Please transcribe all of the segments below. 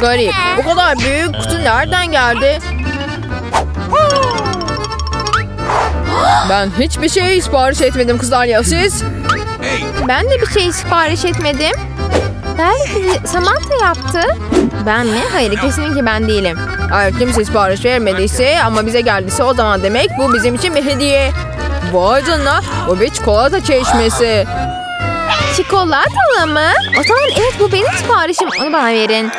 garip. Bu kadar büyük kutu nereden geldi? Ben hiçbir şey sipariş etmedim kızlar ya siz? Ben de bir şey sipariş etmedim. Belki Samantha yaptı. Ben mi? Hayır kesinlikle ben değilim. Eğer kimse sipariş vermediyse ama bize geldiyse o zaman demek bu bizim için bir hediye. Vay canına bu bir çikolata çeşmesi. Çikolatalı mı? O zaman evet bu benim siparişim. Onu bana verin.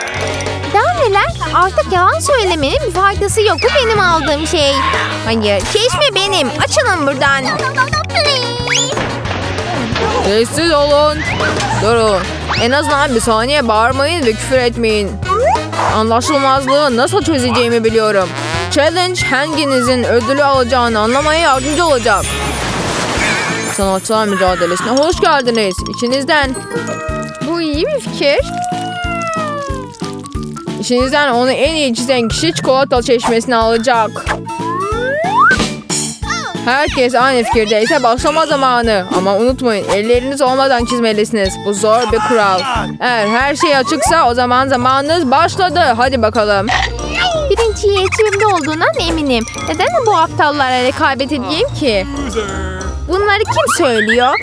Daha neler? Artık yalan söylemenin bir faydası yok. Bu benim aldığım şey. Hayır, çeşme benim. Açılın buradan. Sessiz olun. Durun. En azından bir saniye bağırmayın ve küfür etmeyin. Anlaşılmazlığı nasıl çözeceğimi biliyorum. Challenge hanginizin ödülü alacağını anlamaya yardımcı olacak. Sanatçılar mücadelesine hoş geldiniz. İçinizden, Bu iyi bir fikir. İçinizden onu en iyi çizen kişi çikolata çeşmesini alacak. Herkes aynı fikirdeyse başlama zamanı. Ama unutmayın elleriniz olmadan çizmelisiniz. Bu zor bir kural. Eğer her şey açıksa o zaman zamanınız başladı. Hadi bakalım. Birinci yetimimde olduğundan eminim. Neden bu aptallara rekabet edeyim ki? Bunları kim söylüyor?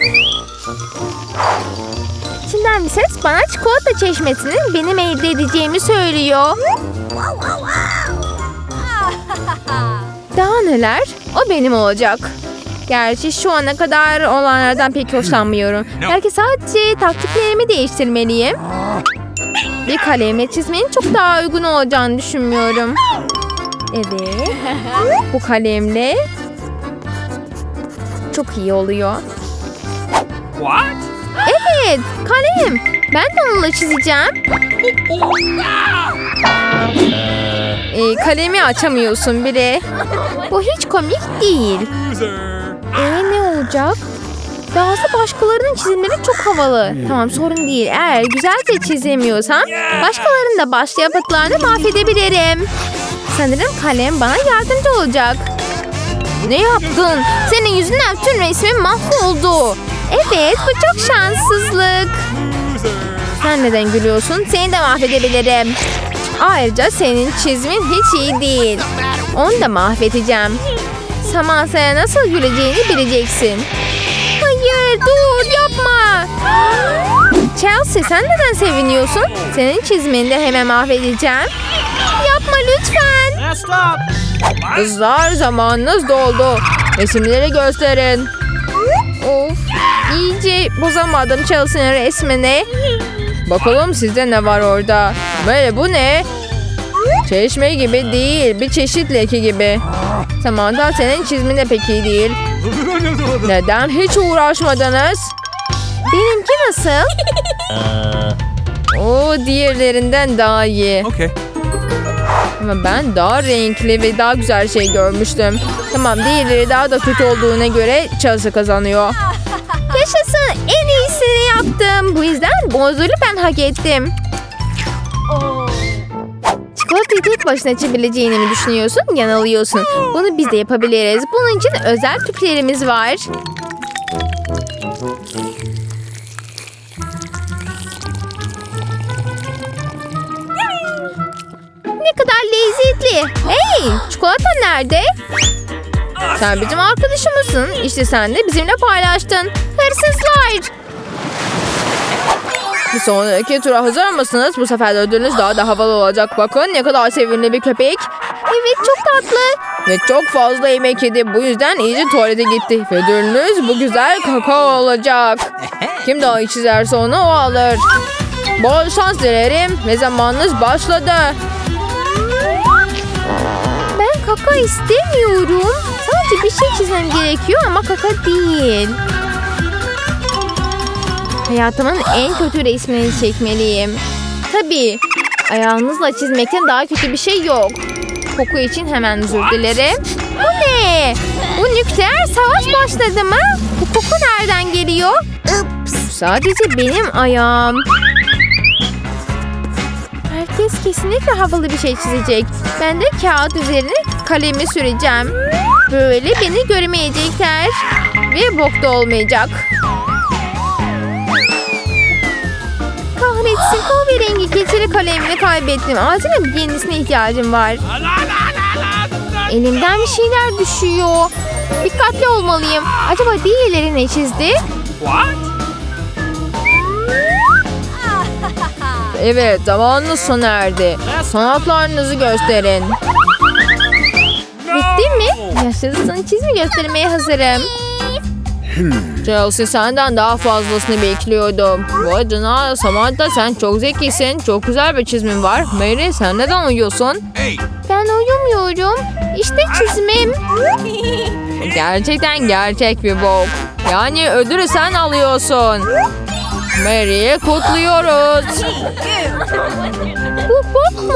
İçinden bir ses bana çikolata çeşmesinin benim elde edeceğimi söylüyor. Daha neler? O benim olacak. Gerçi şu ana kadar olanlardan pek hoşlanmıyorum. Belki sadece taktiklerimi değiştirmeliyim. Bir kalemle çizmenin çok daha uygun olacağını düşünmüyorum. Evet. Bu kalemle çok iyi oluyor. What? Evet, kalem. Ben de onunla çizeceğim. Ee, kalemi açamıyorsun bile. Bu hiç komik değil. Ee ne olacak? Bazı başkalarının çizimleri çok havalı. Tamam sorun değil. Eğer güzelce çizemiyorsam başkalarının da başka yapıtlarını mahvedebilirim. Sanırım kalem bana yardımcı olacak. Ne yaptın? Senin yüzünden tüm resmim mahvoldu. Evet bu çok şanssızlık. Sen neden gülüyorsun? Seni de mahvedebilirim. Ayrıca senin çizimin hiç iyi değil. Onu da mahvedeceğim. Samansa'ya nasıl güleceğini bileceksin. Hayır dur yapma. Chelsea sen neden seviniyorsun? Senin çizimini de hemen mahvedeceğim. Yapma lütfen. Kızlar zamanınız doldu. Resimleri gösterin. Of iyice bozamadım Chelsea'nin resmini. Bakalım sizde ne var orada. Böyle bu ne? Çeşme gibi değil. Bir çeşit leke gibi. Samantha senin çizmin de pek iyi değil. Neden hiç uğraşmadınız? Benimki nasıl? O diğerlerinden daha iyi. Okay. Ama ben daha renkli ve daha güzel şey görmüştüm. Tamam diğerleri daha da kötü olduğuna göre Chelsea kazanıyor. Yaşasın en iyisini yaptım. Bu yüzden ödülü ben hak ettim. Çikolatayı tek başına içebileceğini mi düşünüyorsun? Yanılıyorsun. Bunu biz de yapabiliriz. Bunun için özel tüplerimiz var. Ne kadar lezzetli. Hey, çikolata nerede? Sen bizim arkadaşımızsın. İşte sen de bizimle paylaştın. Hırsızlar. Bir sonraki tura hazır mısınız? Bu sefer de ödülünüz daha da havalı olacak. Bakın ne kadar sevimli bir köpek. Evet çok tatlı. Ve çok fazla yemek yedi. Bu yüzden iyice tuvalete gitti. Ve ödülünüz bu güzel kakao olacak. Kim daha iyi çizerse onu o alır. Bol şans dilerim. Ve zamanınız başladı. Ben kaka istemiyorum. Sadece bir şey çizmem gerekiyor ama kaka değil. Hayatımın en kötü resmini çekmeliyim. Tabii. Ayağınızla çizmekten daha kötü bir şey yok. Koku için hemen özür dilerim. Bu ne? Bu nükleer savaş başladı mı? Bu koku nereden geliyor? Sadece benim ayağım. Herkes kesinlikle havalı bir şey çizecek. Ben de kağıt üzerine kalemi süreceğim. Böyle beni göremeyecekler. Ve bok da olmayacak. Kahretsin kahverengi keçeli kalemini kaybettim. Acilen yenisine ihtiyacım var. Elimden bir şeyler düşüyor. Dikkatli olmalıyım. Acaba diğerleri ne çizdi? What? Evet zamanınız sona erdi. Sanatlarınızı gösterin. Yaşasın çizimi göstermeye hazırım. Chelsea senden daha fazlasını bekliyordum. Vay canına Samantha sen çok zekisin. Çok güzel bir çizmin var. Mary sen neden uyuyorsun? Ben uyumuyorum. İşte çizimim. Gerçekten gerçek bir bok. Yani ödülü sen alıyorsun. Mary'i kutluyoruz. Bu bok mu?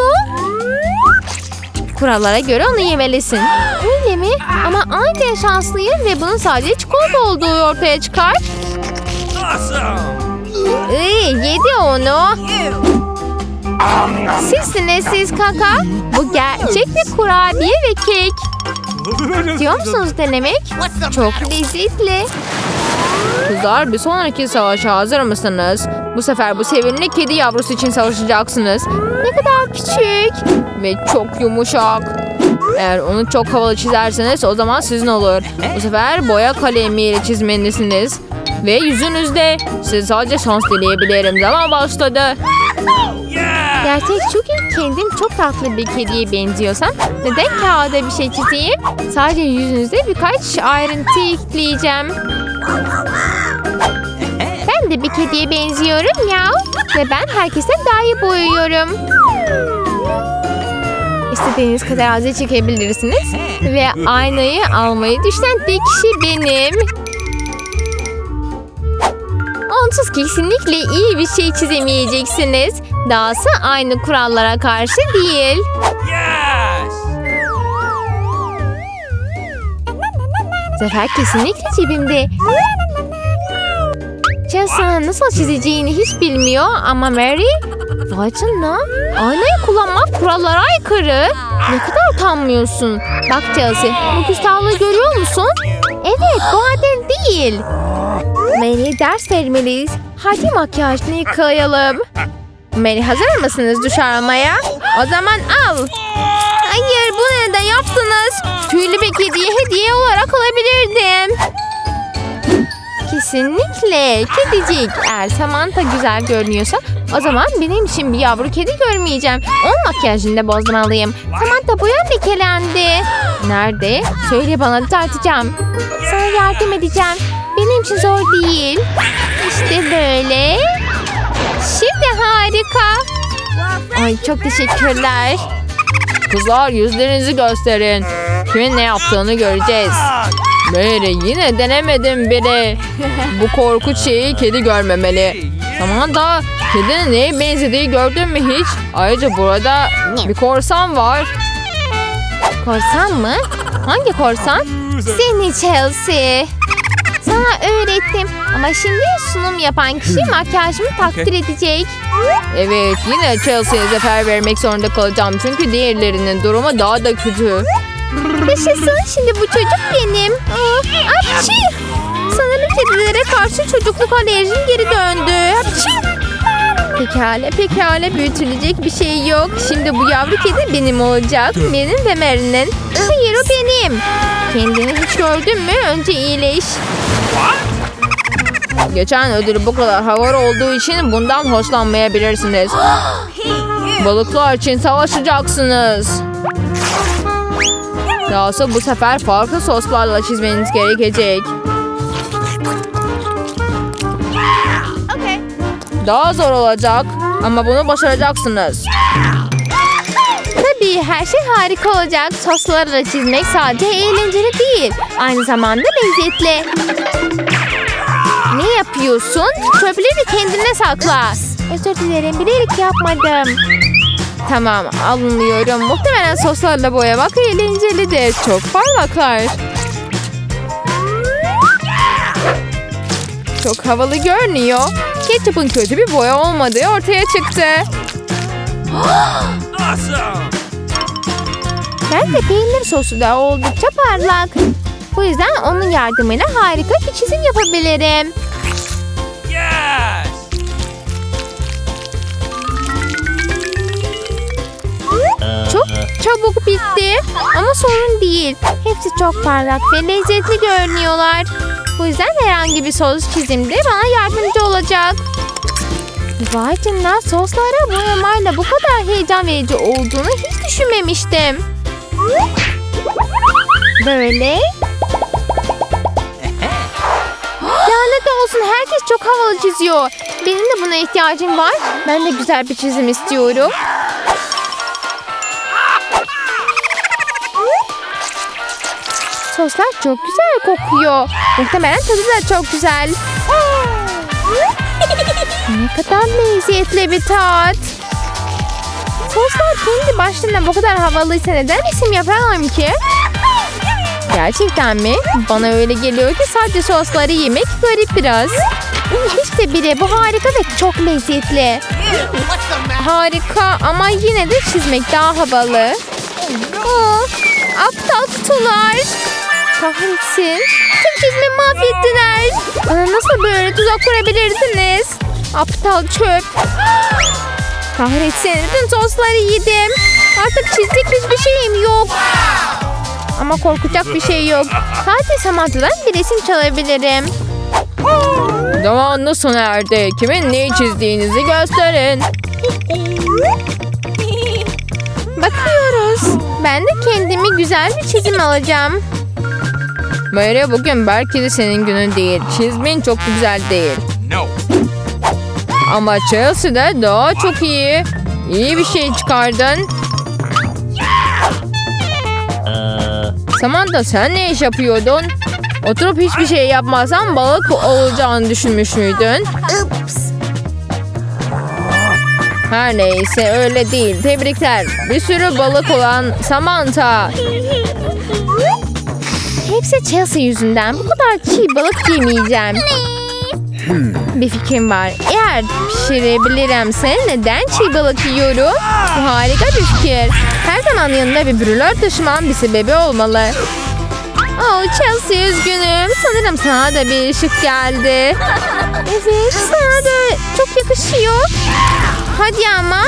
Kurallara göre onu yemelisin. Öyle mi? Ama aniden şanslıyım ve bunun sadece çikolata olduğu ortaya çıkar. Iy, yedi onu. Sizsiniz siz kaka. Bu gerçek bir kurabiye ve kek. Diyor musunuz denemek? Çok lezzetli. Kızlar bir sonraki savaşa hazır mısınız? Bu sefer bu sevimli kedi yavrusu için savaşacaksınız. Ne kadar küçük. Ve çok yumuşak. Eğer onu çok havalı çizerseniz o zaman sizin olur. Bu sefer boya kalemiyle çizmelisiniz. Ve yüzünüzde. Size sadece şans dileyebilirim. Zaman başladı. Gerçek çünkü kendim çok tatlı bir kediye benziyorsam neden kağıda bir şey çizeyim? Sadece yüzünüzde birkaç ayrıntı ekleyeceğim. Ben de bir kediye benziyorum ya. Ve ben herkesten daha iyi boyuyorum. İstediğiniz kadar ağzı çekebilirsiniz. Ve aynayı almayı düşünen tek kişi benim. Onsuz kesinlikle iyi bir şey çizemeyeceksiniz. Dahası aynı kurallara karşı değil. Yes. Zafer kesinlikle cebimde. Chelsea nasıl çizeceğini hiç bilmiyor ama Mary... Vay canına. Aynayı kullanmak kurallara aykırı. Ne kadar utanmıyorsun. Bak Chelsea bu küstahlığı görüyor musun? Evet bu adil değil. Mary'e ders vermeliyiz. Hadi makyajını yıkayalım. Mary hazır mısınız duş almaya? O zaman al. Hayır bu neden yaptınız? Tüylü bir kediye hediye olarak alabilirdim. Kesinlikle kedicik. Eğer Samantha güzel görünüyorsa o zaman benim için bir yavru kedi görmeyeceğim. Onun makyajını da bozmalıyım. Samantha boyan lekelendi. Nerede? Söyle bana tartacağım. Sana yardım edeceğim. Benim için zor değil. İşte böyle. Şimdi harika. Ay çok teşekkürler. Kızlar yüzlerinizi gösterin. Kimin ne yaptığını göreceğiz. Mary yine denemedim bile. Bu korkunç şeyi kedi görmemeli. Samantha kedinin neye benzediği gördün mü hiç? Ayrıca burada bir korsan var. Korsan mı? Hangi korsan? Seni Chelsea. Sana öğrettim ama şimdi sunum yapan kişi makyajımı takdir edecek. Evet yine Chelsea'ye zafer vermek zorunda kalacağım. Çünkü diğerlerinin durumu daha da kötü. Yaşasın şimdi bu çocuk benim. Apçı! Sanırım kedilere karşı çocukluk alerjim geri döndü. Apçı! Pekala pekala büyütülecek bir şey yok. Şimdi bu yavru kedi benim olacak. Benim ve Mary'nin. Hayır o benim. Kendini hiç gördün mü? Önce iyileş. Geçen ödülü bu kadar havalı olduğu için bundan hoşlanmayabilirsiniz. Balıklar için savaşacaksınız. Dahası bu sefer farklı soslarla çizmeniz gerekecek. Daha zor olacak ama bunu başaracaksınız. Her şey harika olacak. Soslarla çizmek sadece eğlenceli değil. Aynı zamanda lezzetli. Ne yapıyorsun? Çöpleri kendine sakla. Özür dilerim bilerek yapmadım. Tamam anlıyorum. Muhtemelen soslarla boyamak eğlencelidir. Çok parlaklar. Çok havalı görünüyor. Ketçup'un kötü bir boya olmadığı ortaya çıktı. Awesome. Kent de peynir sosu da oldukça parlak. Bu yüzden onun yardımıyla harika bir çizim yapabilirim. Yes! Çok çabuk bitti ama sorun değil. Hepsi çok parlak ve lezzetli görünüyorlar. Bu yüzden herhangi bir sos çizimde bana yardımcı olacak. Vay canına soslara boyamayla bu kadar heyecan verici olduğunu hiç düşünmemiştim. Böyle. Lanet olsun herkes çok havalı çiziyor. Benim de buna ihtiyacım var. Ben de güzel bir çizim istiyorum. Soslar çok güzel kokuyor. Muhtemelen tadı da çok güzel. ne kadar lezzetli bir tat. Soslar kendi başlarına bu kadar havalıysa neden isim yaparlar ki? Gerçekten mi? Bana öyle geliyor ki sadece sosları yemek garip biraz. İşte biri bu harika ve çok lezzetli. Harika ama yine de çizmek daha havalı. Aa, aptal kutular. Kahretsin. Tüm çizimi mahvettiler. Bana nasıl böyle tuzak kurabilirsiniz? Aptal çöp. Kahretsin. Bütün sosları yedim. Artık çizecek hiçbir şeyim yok. Ama korkacak bir şey yok. Sadece Samantha'dan bir resim çalabilirim. Zamanınız sona erdi. Kimin neyi çizdiğinizi gösterin. Bakıyoruz. Ben de kendimi güzel bir çizim alacağım. Mary bugün belki de senin günün değil. Çizmin çok güzel değil. No. Ama Chelsea'de daha çok iyi. İyi bir şey çıkardın. Samantha sen ne iş yapıyordun? Oturup hiçbir şey yapmazsan balık olacağını düşünmüş müydün? Her neyse öyle değil. Tebrikler. Bir sürü balık olan Samantha. Hepsi Chelsea yüzünden. Bu kadar çiğ balık yemeyeceğim. Bir fikrim var. Eğer pişirebilirimse neden çiğ balık yiyorum? Bu harika bir fikir. Her zaman yanında bir brülör taşımam bir sebebi olmalı. Oh Chelsea üzgünüm. Sanırım sana da bir ışık geldi. Evet sana da çok yakışıyor. Hadi ama.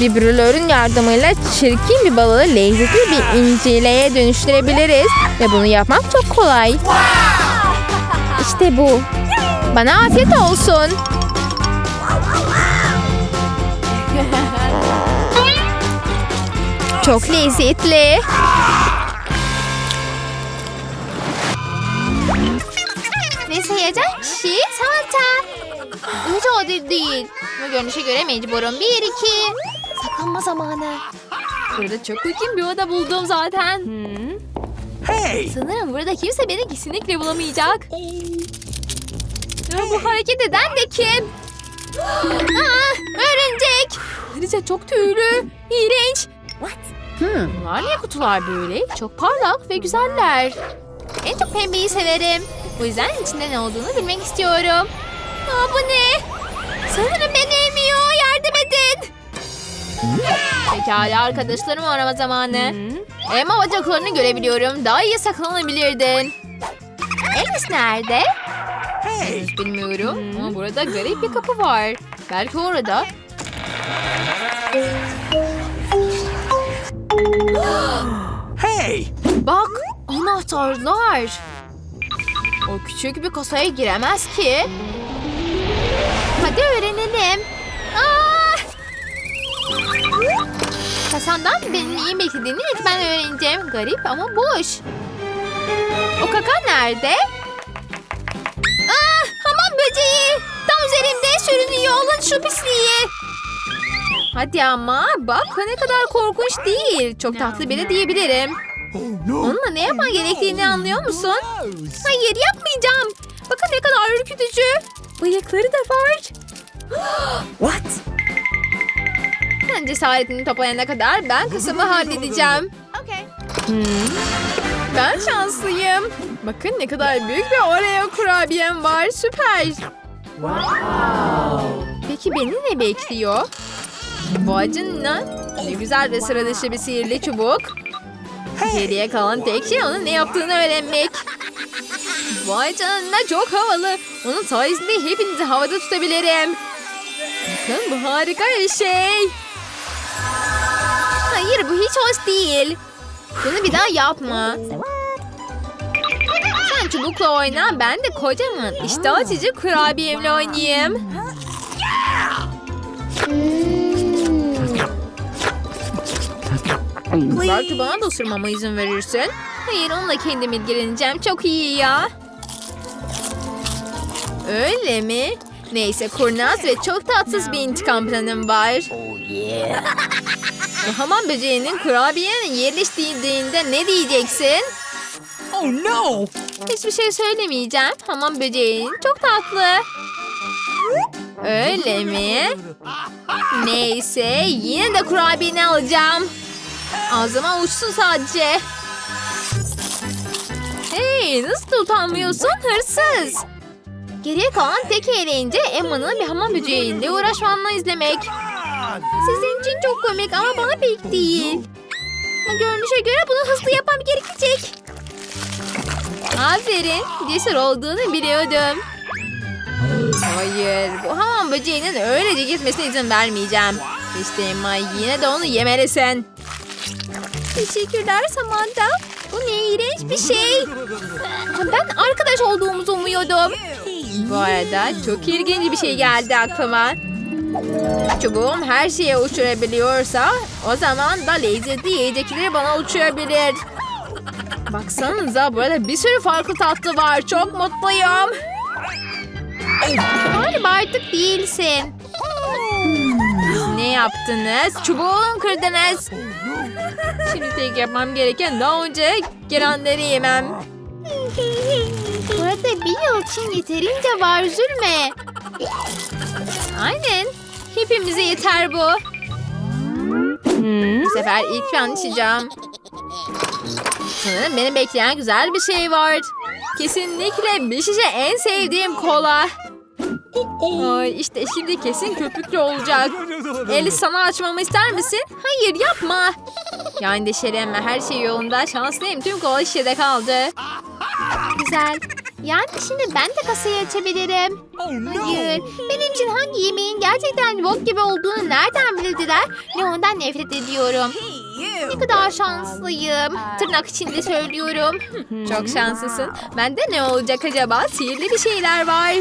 Bir brülörün yardımıyla çirkin bir balığı lezzetli bir incileye dönüştürebiliriz. Ve bunu yapmak çok kolay. İşte bu. Bana afiyet olsun. Çok lezzetli. Ve sayacak kişi Samantha. Hiç adil değil. Bu görünüşe göre mecburum. Bir, iki. Saklanma zamanı. Burada çok uygun bir oda buldum zaten. Hey. Sanırım burada kimse beni kesinlikle bulamayacak. Ya bu hareket eden de kim? Aa, örümcek. Ayrıca çok tüylü. İğrenç. What? Bunlar niye kutular böyle? Çok parlak ve güzeller. En çok pembeyi severim. Bu yüzden içinde ne olduğunu bilmek istiyorum. Aa, bu ne? Sanırım beni emiyor. Yardım edin. Pekala arkadaşlarımı arama zamanı. Emma bacaklarını görebiliyorum. Daha iyi saklanabilirdin. Elvis nerede? Hey. Hiç bilmiyorum ama burada garip bir kapı var. Belki orada. Hey. Bak anahtarlar. O küçük bir kasaya giremez ki. Hadi öğrenelim. Aa! Kasandan benim neyi beklediğini ben öğreneceğim. Garip ama boş. O kaka nerede? Sürünüyor. Alın şu pisliği. Hadi ama bak ne kadar korkunç değil. Çok tatlı biri diyebilirim. Onunla ne yapman gerektiğini anlıyor musun? Hayır yapmayacağım. Bakın ne kadar ürkütücü. Bıyıkları da var. What? Sen cesaretini toplayana kadar ben kısmı halledeceğim. Hmm. Ben şanslıyım. Bakın ne kadar büyük bir Oreo kurabiyem var. Süper. Peki beni ne bekliyor? Vay canına. Ne güzel ve sıra dışı bir sihirli çubuk. Geriye kalan tek şey onun ne yaptığını öğrenmek. Vay canına çok havalı. Onun sayesinde hepinizi havada tutabilirim. Bakın bu harika bir şey. Hayır bu hiç hoş değil. Bunu bir daha yapma. Sen çubukla oyna ben de kocaman işte açıcı kurabiyemle oynayayım. Belki bana da ısırmama izin verirsin. Hayır onunla kendim ilgileneceğim. Çok iyi ya. Öyle mi? Neyse kurnaz ve çok tatsız bir intikam planım var. Bu hamam böceğinin kurabiyenin yerleştiğinde ne diyeceksin? Oh no! Hiçbir şey söylemeyeceğim. Hamam böceğin çok tatlı. Öyle mi? Neyse yine de kurabiyeni alacağım. Ağzıma uçsun sadece. Hey nasıl utanmıyorsun hırsız? Geriye kalan tek eğlence Emma'nın bir hamam böceğiyle uğraşmanla izlemek. Sizin için çok komik ama bana pek değil. Görünüşe göre bunu hızlı yapmam gerekecek. Aferin. Cesur olduğunu biliyordum. Hayır. Bu hamam böceğinin öylece gitmesine izin vermeyeceğim. İşte Emma yine de onu yemelisin. Teşekkürler Samantha. Bu ne iğrenç bir şey. Ben arkadaş olduğumuzu umuyordum. Bu arada çok ilginç bir şey geldi aklıma. Çubuğum her şeye uçurabiliyorsa o zaman da lezzetli yiyecekleri bana uçurabilir. Baksanıza burada bir sürü farklı tatlı var. Çok mutluyum. Galiba artık değilsin. Ne yaptınız? Çubuğumu kırdınız. Şimdi tek yapmam gereken daha önce gelenleri yemem. Burada bir yıl için yeterince var üzülme. Aynen. Hepimize yeter bu. Bu sefer ilk ben içeceğim. Sanırım beni bekleyen güzel bir şey var. Kesinlikle bir şişe en sevdiğim kola. Ay işte şimdi kesin köpüklü olacak. Eli sana açmamı ister misin? Hayır yapma. Ya endişelenme her şey yolunda. Şanslıyım tüm kola şişede kaldı. Güzel. Yani şimdi ben de kasayı açabilirim. Oh! Hayır. Benim için hangi yemeğin gerçekten bok gibi olduğunu nereden bildiler? Ve ondan nefret ediyorum. Ne kadar şanslıyım. Tırnak içinde söylüyorum. Çok şanslısın. Bende ne olacak acaba? Sihirli bir şeyler var.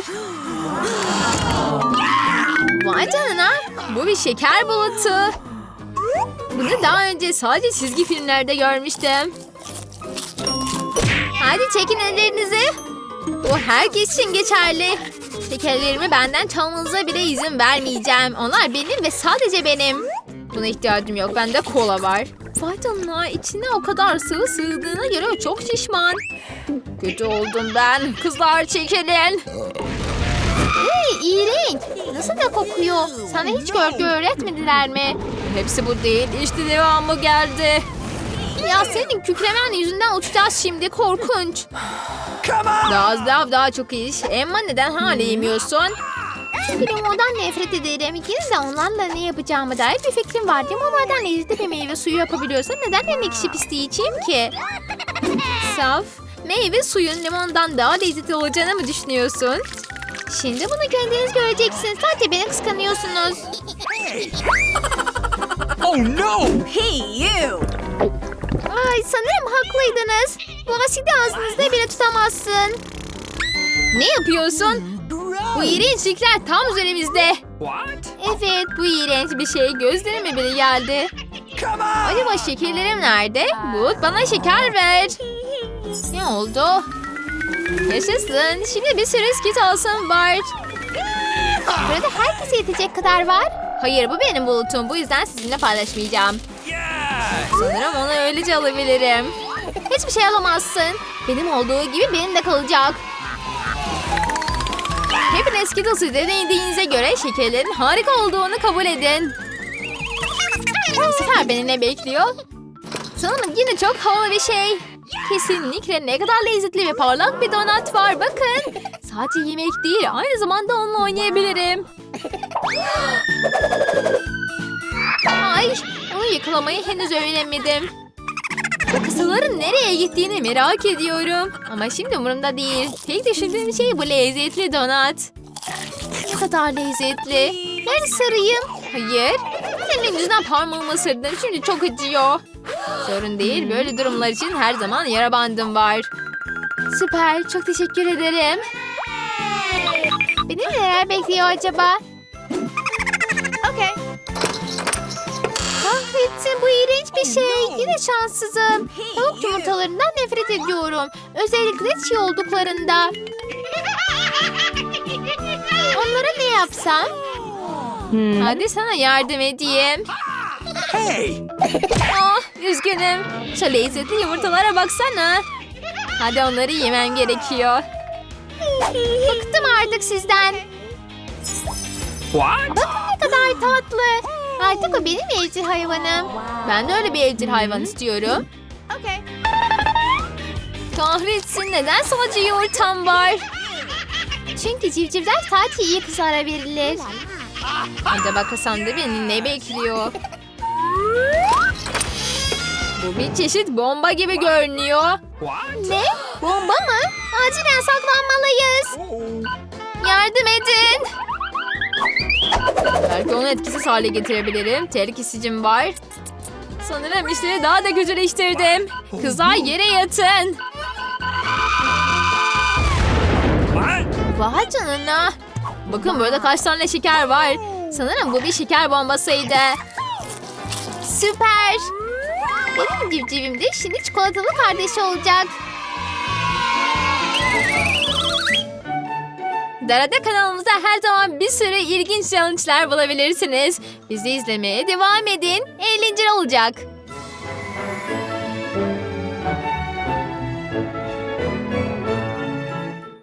Vay canına. Bu bir şeker bulutu. Bunu daha önce sadece çizgi filmlerde görmüştüm. Hadi çekin ellerinizi. Bu herkes için geçerli. Şekerlerimi benden çalmanıza bile izin vermeyeceğim. Onlar benim ve sadece benim. Buna ihtiyacım yok. Bende kola var. Vay canına içine o kadar sıvı sığdığına göre çok şişman. Kötü oldum ben. Kızlar çekilin. Hey iğrenç. Nasıl da kokuyor? Sana hiç görgü öğretmediler mi? Hepsi bu değil. İşte devamı geldi. Ya senin kükremen yüzünden uçacağız şimdi. Korkunç. Come on! Daha az daha daha çok iş. Emma neden hala yemiyorsun? Limondan nefret ederim. İkiniz de onlarla ne yapacağımı dair bir fikrim var. Limonlardan lezzetli bir meyve suyu yapabiliyorsam neden en ekşi pisliği içeyim ki? Saf, meyve suyun limondan daha lezzetli olacağını mı düşünüyorsun? Şimdi bunu kendiniz göreceksiniz. Sadece beni kıskanıyorsunuz. Oh no! Hey you! Ay sanırım haklıydınız. Bu asidi ağzınızda bile tutamazsın. Ne yapıyorsun? Bu iğrençlikler tam üzerimizde. What? Evet bu iğrenç bir şey gözlerime bile geldi. Come on! Acaba şekerlerim nerede? Bulut bana şeker ver. Ne oldu? Yaşasın. Şimdi bir sürü skit olsun var. Burada herkese yetecek kadar var. Hayır bu benim bulutum. Bu yüzden sizinle paylaşmayacağım. Sanırım onu öylece alabilirim. Hiçbir şey alamazsın. Benim olduğu gibi benim de kalacak. Hepiniz Skittles'ı denediğinize göre şekerlerin harika olduğunu kabul edin. Bu sefer beni ne bekliyor? Sanırım yine çok havalı bir şey. Kesinlikle ne kadar lezzetli ve parlak bir donat var bakın. Sadece yemek değil aynı zamanda onunla oynayabilirim. Ay onu yakalamayı henüz öğrenemedim. Bu kısaların nereye gittiğini merak ediyorum. Ama şimdi umurumda değil. Tek düşündüğüm şey bu lezzetli donat. Ne kadar lezzetli. Ben sarayım. Hayır. Senin yüzünden parmağımı ısırdın. Şimdi çok acıyor. Sorun değil. Böyle durumlar için her zaman yara bandım var. Süper. Çok teşekkür ederim. Beni neler bekliyor acaba? Okey. Kahretsin bu iğrenç bir şey. Yine şanssızım. Tavuk yumurtalarından nefret ediyorum. Özellikle çiğ olduklarında. Onlara ne yapsam? Hadi sana yardım edeyim. Hey! Ah, üzgünüm. Şu lezzetli yumurtalara baksana. Hadi onları yemem gerekiyor. Bıktım artık sizden. What? Ne kadar tatlı. Artık o benim evcil hayvanım. Ben de öyle bir evcil hayvan istiyorum. Okay. Kahretsin neden sadece yumurtam var? Çünkü civcivler sadece iyi kızlara verilir. Acaba kasanda beni ne bekliyor? Bu bir çeşit bomba gibi görünüyor. Ne? Bomba mı? Acilen saklanmalıyız. Yardım edin. Belki onu etkisiz hale getirebilirim. Ter kesicim var. Sanırım işleri daha da kötüleştirdim. Kızlar yere yatın. Vay canına. Bakın burada kaç tane şeker var. Sanırım bu bir şeker bombasıydı. Süper. Benim civcivim de şimdi çikolatalı kardeşi olacak. Darada kanalımızda her zaman bir sürü ilginç challenge'lar bulabilirsiniz. Bizi izlemeye devam edin. Eğlenceli olacak.